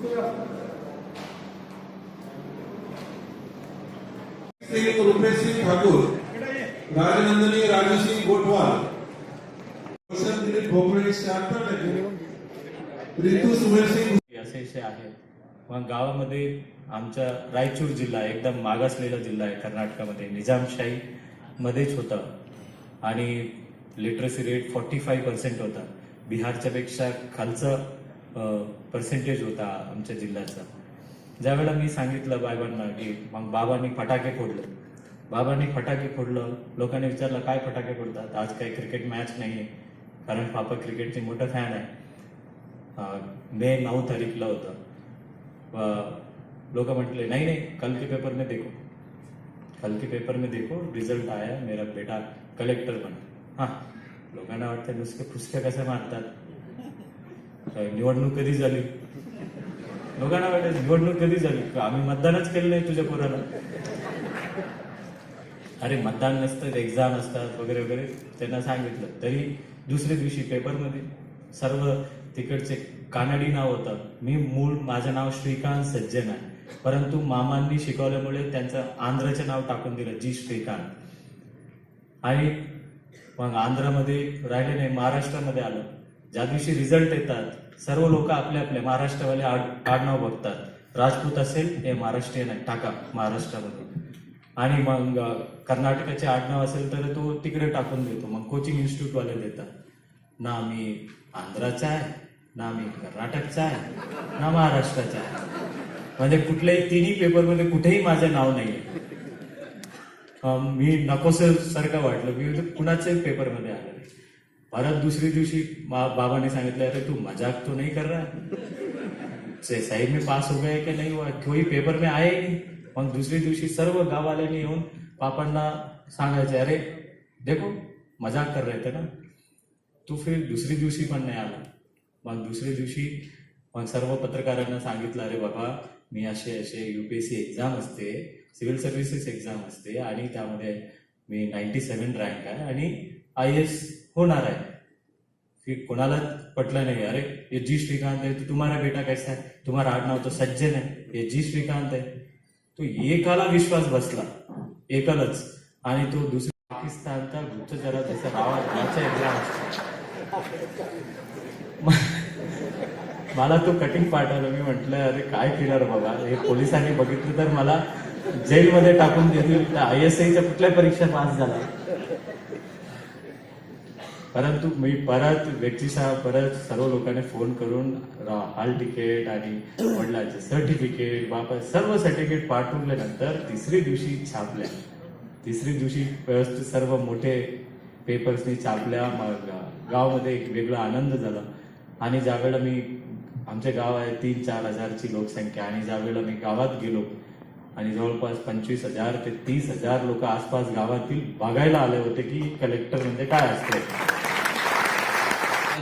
सिंह रुपेश सिंह ठाकुर राजनंदिनी राजू गोटवाल रोशन दिलीप भोपळे शहात्तर टक्के रितू सुमेर सिंग असे असे आहेत मग गावामध्ये आमचा रायचूर जिल्हा एकदम मागासलेला जिल्हा आहे कर्नाटकामध्ये. निजामशाही मध्येच होता. आणि literacy rate forty five percent होता. बिहारच्या पेक्षा खालचं पर्सेंटेज होता आमच्या जिल्ह्याचा. ज्यावेळेला मी सांगितलं बाबांना की मग बाबांनी फटाके फोडले. बाबांनी फटाके फोडलं. लोकांनी विचारलं काय फटाके फोडतात? आज काही क्रिकेट मॅच नाही आहे कारण पापा क्रिकेटचे मोठं फॅन आहे. मे नऊ तारीखला होतं. लोक म्हटले नहीं नहीं कल के पेपर में देखो. कल के पेपर में देखो रिझल्ट आया मेरा बेटा कलेक्टर बना. हां लोकांना वाटतं नुसते फुसके कसे मारतात. काय निवडणूक कधी झाली? लोकांना वाटतं निवडणूक कधी झाली? आम्ही मतदानच केलं नाही तुझ्या पोराला? अरे मतदान नसतं एक्झाम असतात वगैरे वगैरे. त्यांना सांगितलं. तरी दुसऱ्या दिवशी पेपरमध्ये सर्व तिकडचे कानडी नाव होतं. मी मूळ माझं नाव श्रीकांत सज्जन आहे. परंतु मामांनी शिकवल्यामुळे त्यांचं आंध्रचं नाव टाकून दिलं जी श्रीकांत. आणि मग आंध्रामध्ये राहिले नाही महाराष्ट्रामध्ये आलं. ज्या दिवशी रिझल्ट येतात सर्व लोक आपले आपले महाराष्ट्रवाले आड आडनाव बघतात. राजपूत असेल हे महाराष्ट्रीयन आहे. टाका महाराष्ट्रामध्ये. आणि मग कर्नाटकाचे आडनाव असेल तर तो तिकडे टाकून देतो. मग कोचिंग इन्स्टिट्यूटवाले देतात. ना मी आंध्राचा आहे ना मी कर्नाटकचा आहे ना महाराष्ट्राचा आहे. म्हणजे कुठल्याही तिन्ही पेपरमध्ये कुठेही माझं नाव नाही आहे मी नकोसं सारखं वाटलं. मी कुणाच्याही पेपरमध्ये आलं नाही. परत दुसरी दिवशी मा- बाबाने सांगितलं अरे तू मजाक तो नहीं कर रहा. से- सही में पास हो गए की नाही हुआ? कोई पेपर में आहे मग दुसरी दिवशी सर्व गाववाल्यांनी येऊन पापांना सांगायचे अरे देखो मजाक कर रहे थे ना। तू फिर दुसरी दिवशी पण नाही आला मग दुसऱ्या दिवशी मग सर्व पत्रकारांना सांगितलं अरे बाबा मी असे असे U P S C exam असते सिव्हिल सर्व्हिसेस एक्झाम असते आणि त्यामध्ये मी नाईन्टी सेवन रँक आहे आणि आय एस होणार आहे. की कोणालाच पटलं नाही. अरे ये जी श्रीकांत आहे तो तुम्हारा बेटा कैसा आहे तुम्हाला आडनाव तो सज्जन आहे ये जी श्रीकांत आहे. तो एकाला विश्वास बसला. एकालाच. आणि तो दुसऱ्या पाकिस्तानचा गुप्तचरा त्याचा रावा राजा एक्झाम मला तो कटिंग पाठवला. मी म्हटलं अरे काय केलं बाबा? हे पोलिसांनी बघितलं तर मला जेलमध्ये टाकून देतील. आय एस आयच्या कुठल्या परीक्षा पास झाला परंतु मी परत व्यक्तिशः परत सर्व लोकांनी फोन करून हॉल तिकीट आणि वडिलांचे सर्टिफिकेट बापा सर्व सर्टिफिकेट पाठवल्यानंतर तिसरी दिवशी छापल्या. तिसरी दिवशी व्यवस्थित सर्व मोठे पेपर्सनी छापल्या. मग गावामध्ये एक वेगळा आनंद झाला. आणि ज्यावेळेला मी आमचे गाव आहे तीन चार हजारची लोकसंख्या आणि ज्यावेळेला मी गावात गेलो आणि जवळपास पंचवीस हजार ते तीस हजार लोक आसपास गावातील बघायला आले होते की कलेक्टर म्हणजे काय असते.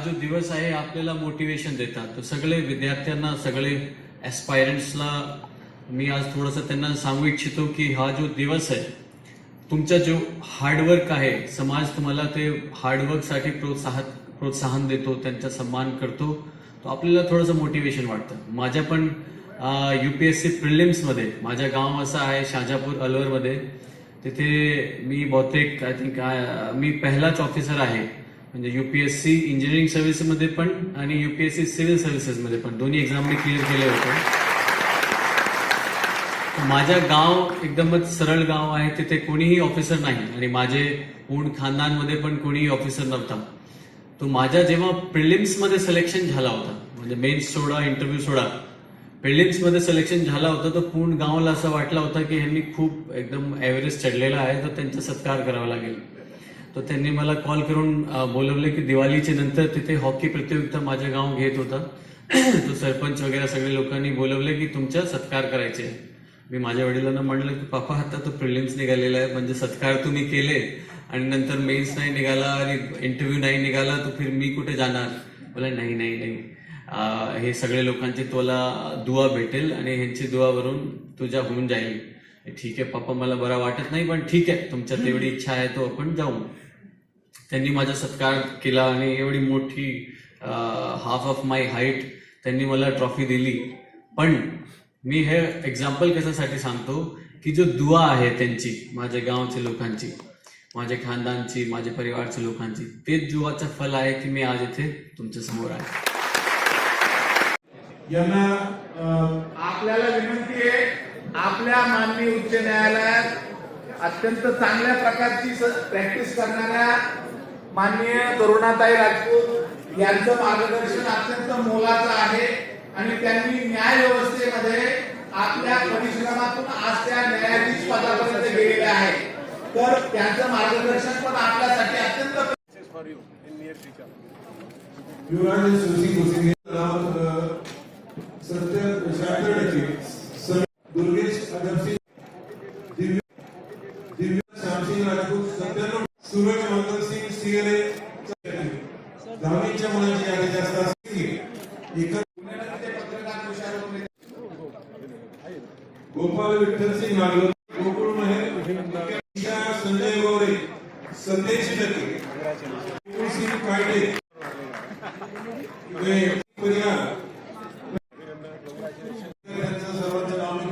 जो दिवस आहे आपल्याला मोटिवेशन देतात. तर सगळे विद्यार्थ्यांना सगळे ॲस्पायरंट्सला मी आज थोडंसं त्यांना सांगू इच्छितो की हा जो दिवस आहे तुमचा जो हार्डवर्क आहे समाज तुम्हाला ते हार्डवर्कसाठी प्रोत्साहन प्रोत्साहन देतो त्यांचा सन्मान करतो. तो आपल्याला थोडंसं मोटिवेशन वाटतं. माझ्या पण यू पी एस सी प्रिलिम्समध्ये माझ्या गाव असं आहे शाजापूर अलवरमध्ये तिथे मी बहुतेक आय थिंक मी पहिलाच ऑफिसर आहे. म्हणजे युपीएससी इंजिनिअरिंग सर्व्हिसेसमध्ये पण आणि युपीएससी सिव्हिल सर्व्हिसेसमध्ये पण. दोन्ही एक्झाम मी क्लिअर केले होते. माझ्या गाव एकदमच सरळ गाव आहे तिथे कोणीही ऑफिसर नाही आणि माझे पूर्ण खानदानमध्ये पण कोणीही ऑफिसर नव्हता. तो माझ्या जेव्हा प्रिलिम्समध्ये सिलेक्शन झाला होता म्हणजे मेन्स सोडा इंटरव्ह्यू सोडा प्रिलिम्समध्ये सिलेक्शन झाला होता तर पूर्ण गावाला असं वाटलं होतं की ह्यांनी खूप एकदम एव्हरेस्ट चढलेला आहे तर त्यांचा सत्कार करावा लागेल. तर त्यांनी मला कॉल करून बोलवले की दिवाळीच्या नंतर तिथे हॉकी प्रतियोगिता माझं गाव घेत होता. तो सरपंच वगैरे सगळे लोकांनी बोलवले की तुमचा सत्कार करायचे मी माझ्या वडिलांना म्हणलं की पापा आता तो प्रिलिम्स निघालेला आहे. म्हणजे सत्कार तुम्ही केले आणि नंतर मेन्स नाही निघाला आणि इंटरव्ह्यू नाही निघाला तर फिर मी कुठे जाणार? बोला नाही नाही नाही. हे सगळे लोकांचे तुला दुवा भेटेल आणि ह्यांची दुवावरून तुझ्या होऊन जाईल. ठीक आहे पप्पा मला बरा वाटत नाही पण ठीक आहे. तुमच्यात एवढी इच्छा आहे तो आपण जाऊ. त्यांनी माझा सत्कार केला आणि एवढी मोठी हाफ ऑफ माय हाईट त्यांनी मला ट्रॉफी दिली. पण मी हे एक्झाम्पल कशासाठी सांगतो की जो दुआ आहे त्यांची माझ्या गावच्या लोकांची माझ्या खानदानची माझ्या परिवारच्या लोकांची तेच जुवाचं फल आहे की मी आज इथे तुमच्यासमोर आहे. यांना आपल्याला विनंती आहे आपल्या माननीय उच्च न्यायालयात अत्यंत चांगल्या प्रकारची प्रॅक्टिस करणाऱ्या माननीय करुणाताई राजपूत यांचं मार्गदर्शन अत्यंत मोलाचं आहे आणि त्यांनी न्याय व्यवस्थेमध्ये आपल्या परिश्रमातून आज त्या न्यायाधीश पदापर्यंत गेलेले आहे. तर त्यांचं मार्गदर्शन पण आपल्यासाठी अत्यंत दहावीच्या मुलांची यादी जास्त असली एका गोपाल विठ्ठल सिंग नागलोर गोकुळ महेर संजय गोरे सत्याऐंशी टक्के. गोकुळ सिंग कायदे.